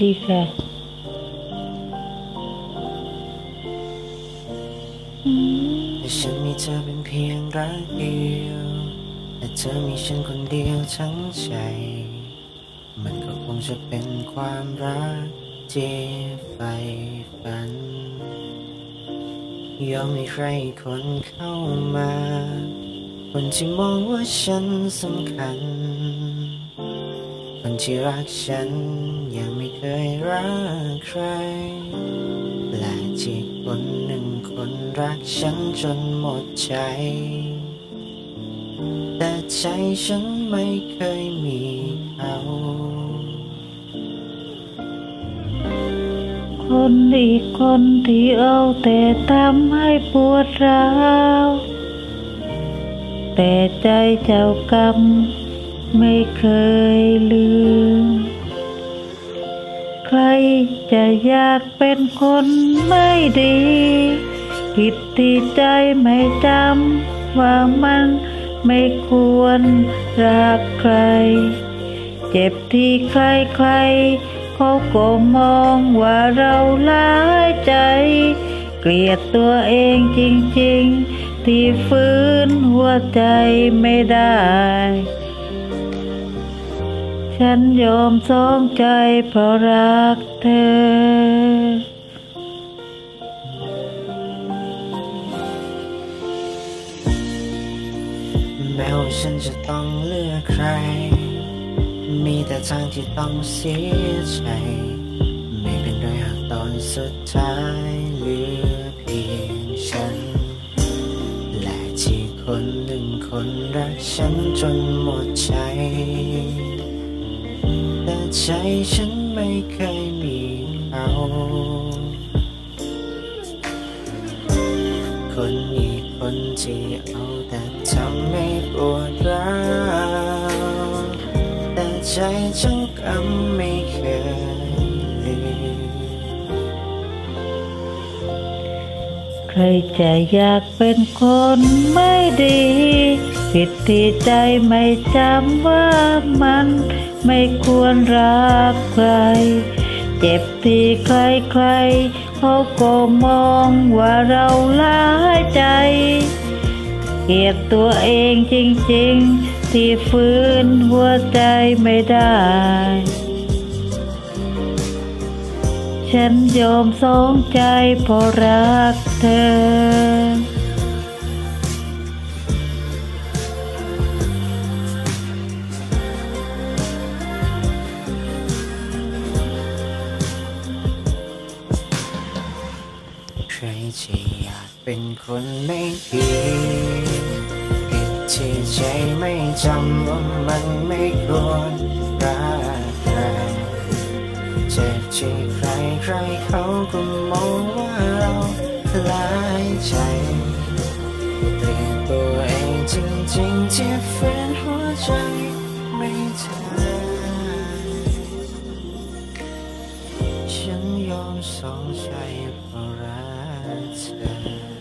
ดีค่ะ แต่ฉันมีเธอเป็นเพียงรักเดียวแต่เธอมีฉันคนเดียวทั้งใจ มันก็คงจะเป็นความรักที่ใฝ่ฝัน ยอมให้ใครคนเข้ามา คนที่มองว่าฉันสำคัญ คนที่รักฉันยังไม่เคยรักใครและที่คนหนึ่งคนรักฉันจนหมดใจ แต่ใจฉันไม่เคยมีเขา คนอีกคนที่เอาแต่ทำให้ปวดร้าวแต่ใจเจ้ากรรมไม่เคยลืม ใครจะอยากเป็นคนไม่ดี ผิดที่ใจไม่จำว่ามันไม่ควรรักใคร เจ็บที่ใครใคร เขาก็มองว่าเราร้ายใจ เกลียดตัวเองจริงๆ ที่ฟื้นหัวใจไม่ได้ ฉันยอมสองใจเพราะรักเธอแม้ว่าฉันจะต้องเลือกใคร มีแต่ทางที่ต้องเสียใจไม่เป็นไรหากตอนสุดท้ายเหลือเพียงฉัน และที่คนหนึ่งคนรักฉันจนหมดใจแต่ใจฉันไม่เคยมีเขาคนอีกคนที่เอาแต่ทำให้ปวดร้าว ใจเจ้ากรรมไม่เคยลืมใครจะอยากเป็นคนไม่ดี ผิดที่ใจไม่จำว่ามันไม่ควรรักใคร เจ็บที่ใครใครๆเขาก็มองว่าเราร้าใจเกลียดตัวเองจริง ๆ ที่ฟื้นหัวใจไม่ได้ ฉันยอมสองใจเพราะรักเธอใครจะอยากเป็นคนไม่ดี ที่ใจไม่จำว่ามันไม่ควรรักใครเจ็บที่ใครใครเขาก็มองว่าเราคล้ายใจเปลี่ยนตัวเองจริงๆที่ฝืนหัวใจไม่ได้ฉันยอมสองใจเพราะรักเธอ